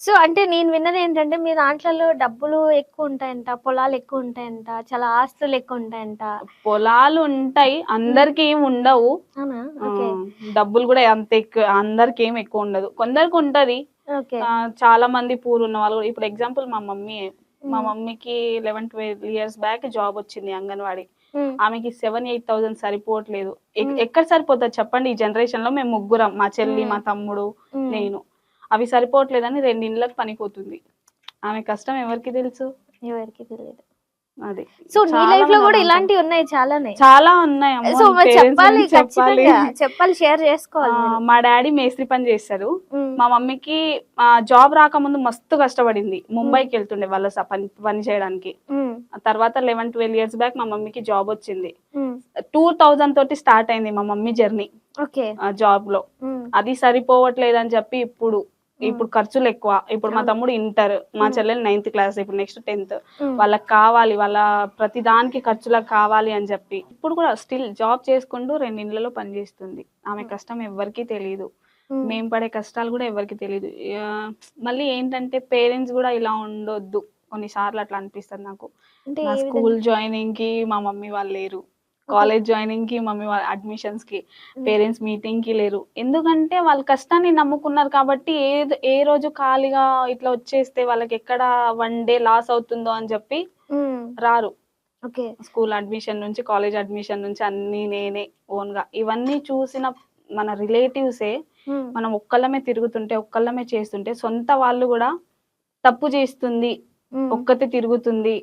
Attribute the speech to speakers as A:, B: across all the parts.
A: So అంటే నేను విన్నది ఏంటంటే మీ దాంట్లో డబ్బులు ఎక్కువ ఉంటాయంట పొలాలు ఎక్కువ ఉంటాయంట చాలా ఆస్తులు ఎక్కువ ఉంటాయంట
B: పొలాలు ఉంటాయి అందరికి ఏం ఉండవు. డబ్బులు కూడా అంత ఎక్కువ అందరికి ఏం ఎక్కువ ఉండదు. కొందరికి ఉంటది. చాలా మంది పూర్ ఉన్న వాళ్ళు ఇప్పుడు ఎగ్జాంపుల్ మా మమ్మీ మా మమ్మీకి eleven twelve years back job వచ్చింది అంగన్వాడీ. ఆమెకి సెవెన్ ఎయిట్ థౌసండ్ సరిపోవట్లేదు. ఎక్కడ సరిపోతుంది చెప్పండి? ఈ జనరేషన్లో మేము ముగ్గురం మా చెల్లి. మా తమ్ముడు. నేను. అవి సరిపోవట్లేదని రెండు ఇండ్లకు పనిపోతుంది. ఆమె కష్టం ఎవరికి తెలుసు?
A: ఎవరికి తెలియదు.
B: అది.
A: సో నీ
B: చాలా
A: లైఫ్లో
B: మంది
A: కూడా
B: అలా
A: ఇలాంటివి ఉన్నాయి చాలానే.
B: చాలా ఉన్నాయి
A: సో చెప్పాలి
B: చెప్పాలి.
A: షేర్ చేసుకోవాలి.
B: మా డాడీ మేస్త్రి పని చేస్తారు మా మమ్మీకి జాబ్ రాకముందు మస్తు కష్టపడింది. ముంబైకి వెళ్తుండే వాళ్ళ పని పని చేయడానికి. తర్వాత లెవెన్ ట్వెల్వ్ ఇయర్స్ బ్యాక్ మా మమ్మీకి జాబ్ వచ్చింది. టూ థౌజండ్ తోటి స్టార్ట్ అయింది మా మమ్మీ జర్నీ.
A: ఓకే. జాబ్లో
B: అది సరిపోవట్లేదు అని చెప్పి ఇప్పుడు ఇప్పుడు ఖర్చులు ఎక్కువ ఇప్పుడు మా. తమ్ముడు ఇంటర్ మా. చెల్లెలు నైన్త్ క్లాస్ ఇప్పుడు నెక్స్ట్ టెన్త్ వాళ్ళకి కావాలి వాళ్ళ ప్రతి దానికి ఖర్చులకు కావాలి అని చెప్పి. ఇప్పుడు కూడా స్టిల్ జాబ్ చేసుకుంటూ రెండు ఇండ్లలో పనిచేస్తుంది ఆమె కష్టం ఎవరికీ తెలియదు మేము పడే కష్టాలు కూడా ఎవరికి తెలియదు మళ్ళీ ఏంటంటే పేరెంట్స్ కూడా ఇలా ఉండొద్దు. కొన్నిసార్లు అట్లా అనిపిస్తుంది నాకు? స్కూల్ జాయినింగ్కి మా మమ్మీ వాళ్ళు లేరు. కాలేజ్ జాయినింగ్కి మమ్మీ వాళ్ళ అడ్మిషన్స్కి పేరెంట్స్ మీటింగ్కి లేరు. ఎందుకంటే వాళ్ళ కష్టాన్ని నమ్ముకున్నారు కాబట్టి ఏ ఏ రోజు ఖాళీగా ఇట్లా వచ్చేస్తే వాళ్ళకి ఎక్కడ వన్ డే లాస్ అవుతుందో అని చెప్పి
A: ఉమ్,
B: రారు.
A: ఓకే
B: స్కూల్ అడ్మిషన్ నుంచి కాలేజ్ అడ్మిషన్ నుంచి అన్ని నేనే ఓన్గా ఇవన్నీ చూసిన మన రిలేటివ్సే
A: ఉమ్,
B: మనం ఒక్కళ్ళమే తిరుగుతుంటే ఒక్కళ్ళమే చేస్తుంటే సొంత వాళ్ళు కూడా తప్పు చేస్తుంది. ఒక్కతే తిరుగుతుంది.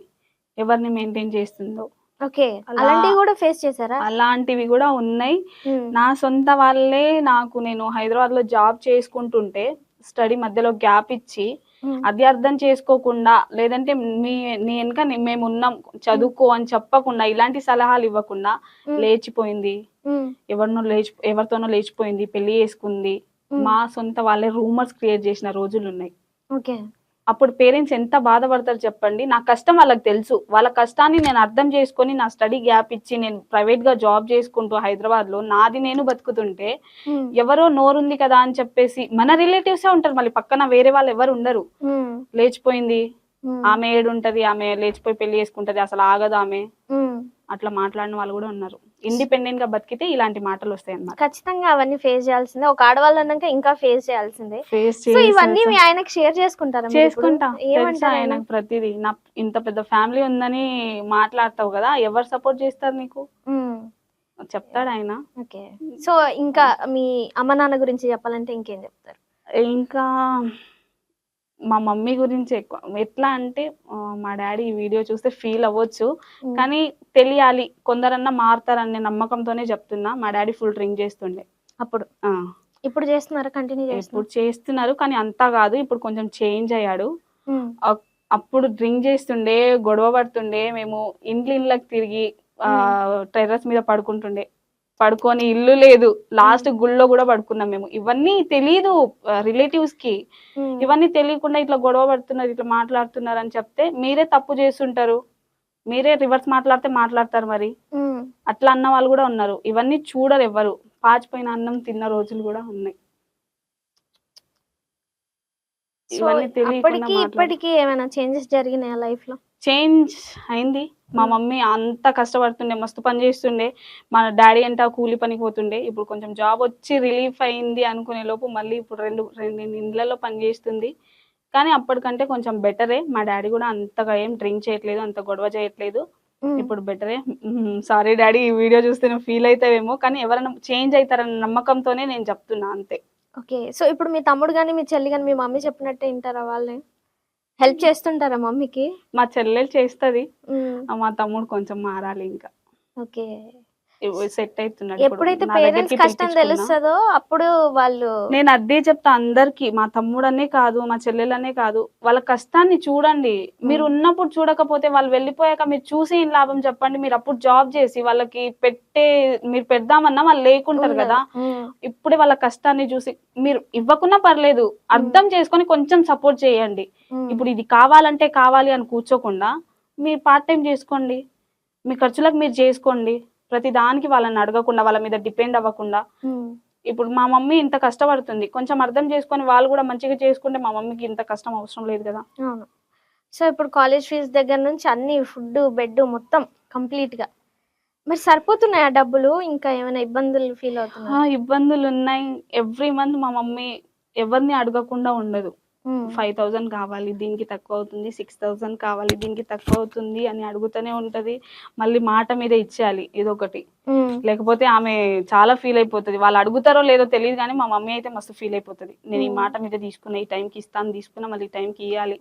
B: ఎవరిని మెయింటైన్ చేస్తుందో.
A: ఓకే.
B: అలా-
A: అలాంటివి కూడా ఫేస్ చేశారా?
B: అలాంటివి కూడా ఉన్నాయి. నా సొంత వాళ్ళే నాకు నేను హైదరాబాద్లో జాబ్ చేసుకుంటుంటే స్టడీ మధ్యలో గ్యాప్ ఇచ్చి అది అర్థం చేసుకోకుండా లేదంటే మీ నీ వెనక నే- మేము ఉన్నాం చదువుకో అని చెప్పకుండా ఇలాంటి సలహాలు ఇవ్వకుండా లేచిపోయింది. ఎవరినో లేచి ఎవరితోనో లేచిపోయింది పెళ్ళి చేసుకుంది. మా సొంత వాళ్ళే రూమర్స్ క్రియేట్ చేసిన రోజులు ఉన్నాయి.
A: ఓకే.
B: అప్పుడు పేరెంట్స్ ఎంత బాధపడతారు చెప్పండి. నా కష్టం వాళ్ళకి తెలుసు. వాళ్ళ కష్టాన్ని నేను అర్థం చేసుకొని నా స్టడీ గ్యాప్ ఇచ్చి నేను ప్రైవేట్గా జాబ్ చేసుకుంటూ హైదరాబాద్లో నాది నేను బతుకుతుంటే ఎవరో నోరుంది కదా అని చెప్పేసి మన రిలేటివ్సే ఉంటారు. మళ్ళీ పక్కన వేరే వాళ్ళు ఎవరు ఉండరు. లేచిపోయింది. ఆమె ఏడు ఉంటది ఆమె లేచిపోయి పెళ్ళి చేసుకుంటది అసలు ఆగదు ఆమె. అట్లా మాట్లాడిన వాళ్ళు కూడా ఉన్నారు. ఇండిపెండెంట్గా బతికితే ఇలాంటి మాటలు వస్తాయి అన్నమాట
A: ఖచ్చితంగా అవన్నీ ఫేస్ చేయాల్సిందే. ఒక ఆడవాళ్ళు అన్నాక ఇంకా ఫేస్ చేయాల్సిందే.
B: ఫేస్
A: సో ఇవన్నీ మీ ఆయనకి షేర్ చేసుకుంటారా?
B: చేసుకుంటా.
A: ఆయన?
B: ఆయనకు ప్రతిదీ. నా ఇంత పెద్ద ఫ్యామిలీ ఉందని మాట్లాడతావు కదా ఎవరు సపోర్ట్ చేస్తారు నీకు? చెప్తాడు ఆయన.
A: ఓకే. సో ఇంకా మీ అమ్మ నాన్న గురించి చెప్పాలంటే ఇంకేం చెప్తారు?
B: ఇంకా మా మమ్మీ గురించి ఎక్కువ ఎట్లా అంటే మా డాడీ ఈ వీడియో చూస్తే ఫీల్ అవ్వచ్చు. కానీ తెలియాలి కొందరన్నా మారుతారనే నమ్మకంతోనే చెప్తున్నా. మా డాడీ ఫుల్ డ్రింక్ చేస్తుండే.
A: అప్పుడు?
B: ఆ,
A: ఇప్పుడు చేస్తున్నారా కంటిన్యూ
B: ఇప్పుడు
A: చేస్తున్నారు
B: చేస్తున్నారు కానీ అంతా కాదు. ఇప్పుడు కొంచెం చేంజ్ అయ్యాడు. అప్పుడు డ్రింక్ చేస్తుండే గొడవ పడుతుండే. మేము ఇండ్లు ఇళ్ళకి తిరిగి టెర్రస్ మీద పడుకుంటుండే. పడుకొని ఇల్లు లేదు. లాస్ట్ గుళ్ళో కూడా పడుకున్నాం మేము. ఇవన్నీ తెలియదు రిలేటివ్స్కి ఇవన్నీ తెలియకుండా ఇట్లా గొడవ పడుతున్నారు ఇట్లా మాట్లాడుతున్నారు అని చెప్తే మీరే తప్పు చేస్తుంటారు. మీరే రివర్స్ మాట్లాడితే మాట్లాడతారు మరి. అట్లా అన్న వాళ్ళు కూడా ఉన్నారు. ఇవన్నీ చూడరు ఎవరు పాచిపోయిన అన్నం తిన్న రోజులు కూడా ఉన్నాయి. ఇవన్నీ తెలియకుండా
A: ఇప్పటికి ఏమైనా చేంజెస్ జరిగినాయా లైఫ్లో
B: చేంజ్ అయింది. మా
A: Hmm.
B: మమ్మీ అంత కష్టపడుతుండే మస్తు పని చేస్తుండే. మా డాడీ అంట కూలి పనికి పోతుండే. ఇప్పుడు కొంచెం జాబ్ వచ్చి రిలీఫ్ అయింది అనుకునే లోపు మళ్ళీ ఇప్పుడు రెండు రెండు ఇండ్లలో పని చేస్తుంది. కానీ అప్పటికంటే కొంచెం బెటరే. మా డాడీ కూడా అంతగా ఏం డ్రింక్ చేయట్లేదు అంత గొడవ చేయట్లేదు.
A: ఉమ్,
B: ఇప్పుడు బెటరే. సారీ డాడీ ఈ వీడియో చూస్తే నువ్వు ఫీల్ అవుతావేమో కానీ ఎవరైనా చేంజ్ అవుతారన్న నమ్మకంతోనే నేను చెప్తున్నా అంతే.
A: ఓకే. సో ఇప్పుడు మీ తమ్ముడు గాని మీ చెల్లి గాని మీ మమ్మీ చెప్పినట్టే వింటారా వాళ్ళని హెల్ప్ చేస్తుంటారా మమ్మీకి?
B: మా చెల్లెలు చేస్తుంది. మా తమ్ముడు కొంచెం మారాలి ఇంకా.
A: ఓకే.
B: సెట్ అవుతున్నాడు.
A: ఎప్పుడైతే పేరెంట్స్ కష్టం. తెలుస్తుందో అప్పుడు వాళ్ళు
B: నేను అదే చెప్తా అందరికి మా తమ్ముడనే కాదు మా చెల్లెలనే కాదు వాళ్ళ కష్టాన్ని చూడండి. మీరు ఉన్నప్పుడు చూడకపోతే వాళ్ళు వెళ్ళిపోయాక మీరు చూసి ఏం లాభం చెప్పండి. మీరు అప్పుడు జాబ్ చేసి వాళ్ళకి పెట్టే మీరు పెడదామన్నా వాళ్ళు లేకుంటారు కదా. ఇప్పుడే వాళ్ళ కష్టాన్ని చూసి మీరు ఇవ్వకున్నా పర్లేదు అర్థం చేసుకొని కొంచెం సపోర్ట్ చేయండి. ఇప్పుడు ఇది కావాలంటే కావాలి అని కూర్చోకుండా మీరు పార్ట్ టైం చేసుకోండి. మీ ఖర్చులకు మీరు చేసుకోండి. ప్రతి దానికి వాళ్ళని అడగకుండా వాళ్ళ మీద డిపెండ్ అవ్వకుండా. ఇప్పుడు మా మమ్మీ ఇంత కష్టపడుతుంది. కొంచెం అర్థం చేసుకొని వాళ్ళు కూడా మంచిగా చేసుకుంటే మా మమ్మీకి ఇంత కష్టం అవసరం లేదు కదా.
A: అవును. సో ఇప్పుడు కాలేజ్ ఫీజు దగ్గర నుంచి అన్ని ఫుడ్ బెడ్ మొత్తం కంప్లీట్గా మరి సరిపోతున్నాయా డబ్బులు? ఇంకా ఏమైనా ఇబ్బందులు ఫీల్
B: ఆ,
A: అవుతున్నా
B: ఇబ్బందులు ఉన్నాయి ఎవ్రీ మంత్ మా మమ్మీ ఎవరిని అడగకుండా ఉండదు. ఫైవ్ థౌజండ్ కావాలి దీనికి తక్కువ అవుతుంది సిక్స్ థౌజండ్ కావాలి దీనికి తక్కువ అవుతుంది అని అడుగుతూనే ఉంటది. మళ్ళీ మాట మీద ఇచ్చేయాలి ఇదొకటి. లేకపోతే ఆమె చాలా ఫీల్ అయిపోతుంది. వాళ్ళు అడుగుతారో లేదో తెలియదు కానీ మా మమ్మీ అయితే మస్తు ఫీల్ అయిపోతుంది. నేను ఈ. మాట మీద తీసుకున్నా ఈ టైంకి ఇస్తాను తీసుకున్నా మళ్ళీ ఈ టైంకి ఇవ్వాలి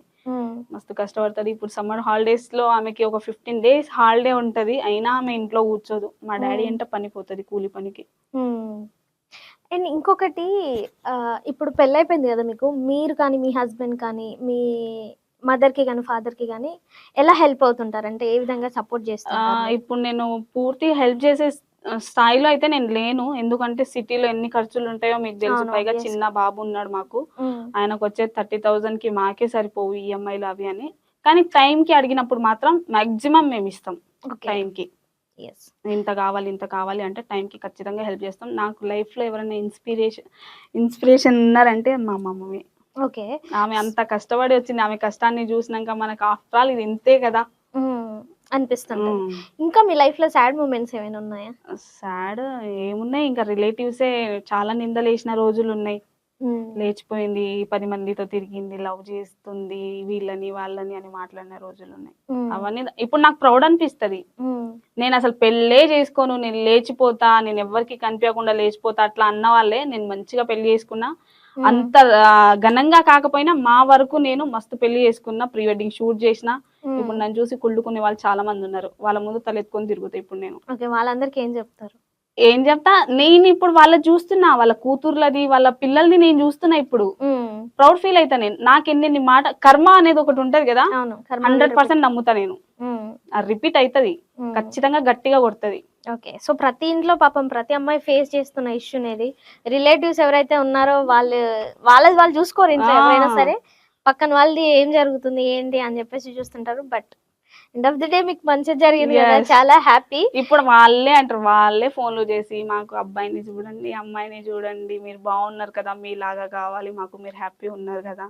B: మస్తు కష్టపడుతుంది. ఇప్పుడు సమ్మర్ హాలిడేస్లో ఆమెకి ఒక ఫిఫ్టీన్ డేస్ హాలిడే ఉంటది. అయినా ఆమె ఇంట్లో కూర్చోదు. మా డాడీ. అంటే పని పోతుంది కూలి పనికి.
A: అండ్ ఇంకొకటి ఇప్పుడు పెళ్ళైపోయింది కదా మీకు మీరు కానీ మీ హస్బెండ్ కానీ మీ మదర్కి కానీ ఫాదర్కి కానీ ఎలా హెల్ప్ అవుతుంటారు? అంటే ఏ విధంగా సపోర్ట్ చేస్తారు
B: ఇప్పుడు నేను పూర్తి హెల్ప్ చేసే స్థాయిలో అయితే నేను లేను. ఎందుకంటే సిటీలో ఎన్ని ఖర్చులు ఉంటాయో మీకు తెలుసు. పైగా. చిన్న బాబు ఉన్నాడు మాకు. ఆయనకు వచ్చే థర్టీ థౌజండ్కి మాకే సరిపోవు ఈఎంఐలు అవి అని. కానీ time కి అడిగినప్పుడు మాత్రం మాక్సిమం మేము ఇస్తాం
A: ఓకే.
B: time కి
A: ఎస్
B: ఇంత కావాలి ఇంత కావాలి అంటే time కి ఖచ్చితంగా హెల్ప్ చేస్తాం. నాకు life లో ఎవరైనా ఇన్స్పిరేషన్ ఇన్స్పిరేషన్ ఉన్నారంటే మా మమ్మీ.
A: ఓకే
B: ఆమె అంత కష్టపడి వచ్చింది. ఆమె కష్టాన్ని చూసినాక మనకు ఆఫ్టర్ ఆల్ ఇది ఇంతే కదా.
A: అనిపిస్తుంది ఇంకా మీ లైఫ్లో సాడ్ మూమెంట్స్ ఏమైనా ఉన్నాయా?
B: సాడ్ ఏమున్నాయి? ఇంకా రిలేటివ్సే చాలా నిందలు వేసిన రోజులు ఉన్నాయి. లేచిపోయింది పది మందితో తిరిగింది లవ్ చేస్తుంది వీళ్ళని వాళ్ళని అని మాట్లాడిన రోజులు ఉన్నాయి అవన్నీ ఇప్పుడు నాకు ప్రౌడ్ అనిపిస్తది. నేను అసలు పెళ్ళే చేసుకోను నేను లేచిపోతా నేను ఎవరికి కనిపించకుండా లేచిపోతా అట్లా అన్న వాళ్ళే నేను మంచిగా పెళ్ళి చేసుకున్నా. అంత ఆ, ఘనంగా కాకపోయినా మా వరకు నేను మస్తు పెళ్ళి చేసుకున్నా ప్రీ వెడ్డింగ్ షూట్ చేసిన. ఇప్పుడు నన్ను చూసి కుళ్ళుకునే వాళ్ళు చాలా మంది ఉన్నారు. వాళ్ళ ముందు తలెత్తుకొని తిరుగుతా ఇప్పుడు నేను.
A: ఓకే వాళ్ళందరికి ఏం చెప్తారు?
B: ఏం చెప్తా? నేను ఇప్పుడు వాళ్ళ చూస్తున్నా వాళ్ళ కూతుర్లది వాళ్ళ పిల్లల్ని నేను చూస్తున్నా ఇప్పుడు. ప్రౌడ్ ఫీల్ అవుతా నేను. నాకు ఎన్ని మాట కర్మ అనేది ఒకటి ఉంటది కదా? హండ్రెడ్ పర్సెంట్ నమ్ముతా నేను. రిపీట్ అవుతది ఖచ్చితంగా గట్టిగా కొడుతుంది.
A: ఓకే. సో ప్రతి ఇంట్లో పాపం ప్రతి అమ్మాయి ఫేస్ చేస్తున్న ఇష్యూ అనేది రిలేటివ్స్ ఎవరైతే ఉన్నారో వాళ్ళు వాళ్ళది వాళ్ళు చూసుకోరు ఇంట్లో. ఎవరైనా సరే. పక్కన వాళ్ళది ఏం జరుగుతుంది ఏంటి అని చెప్పేసి చూస్తుంటారు. But end of the day మీకు మంచిగా జరిగింది కదా. చాలా హ్యాపీ
B: ఇప్పుడు వాళ్ళే అంటారు వాళ్ళే ఫోన్లు చేసి మాకు అబ్బాయిని చూడండి అమ్మాయిని చూడండి మీరు బాగున్నారు కదా మీలాగా కావాలి మాకు మీరు హ్యాపీ ఉన్నారు కదా.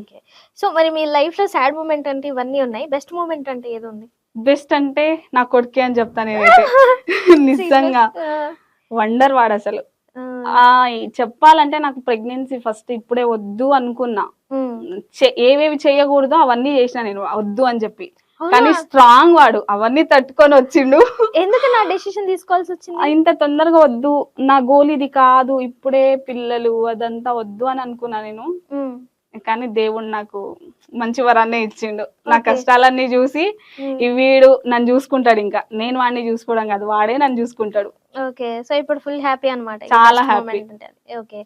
A: ఓకే సో మరి మీ లైఫ్లో సాడ్ మూమెంట్ అంటే ఇవన్నీ ఉన్నాయి? బెస్ట్ మూమెంట్ అంటే ఏది ఉంది?
B: బెస్ట్ అంటే నా కొడుకే అని చెప్తా నేనైతే. నిజంగా. వండర్ వాడు అసలు. చెప్పాలంటే నాకు ప్రెగ్నెన్సీ ఫస్ట్ ఇప్పుడే వద్దు అనుకున్నా. ఏవేవి చేయకూడదో అవన్నీ చేసిన నేను వద్దు అని చెప్పి. కానీ స్ట్రాంగ్ వాడు అవన్నీ తట్టుకొని వచ్చిండు.
A: ఎందుకు నా డెసిషన్ తీసుకోవాల్సి వచ్చింది?
B: ఇంత తొందరగా వద్దు నా గోల్ ఇది కాదు ఇప్పుడే పిల్లలు అదంతా వద్దు అని అనుకున్నా నేను. కానీ దేవుడు నాకు మంచి వరాన్నే ఇచ్చిండు. నా. కష్టాలన్నీ చూసి వీడు నన్ను చూసుకుంటాడు ఇంకా. నేను వాడిని చూసుకోవడం కాదు వాడే నన్ను చూసుకుంటాడు.
A: ఓకే. సో ఇప్పుడు ఫుల్ హ్యాపీ అనమాట
B: చాలా happy.
A: ఓకే.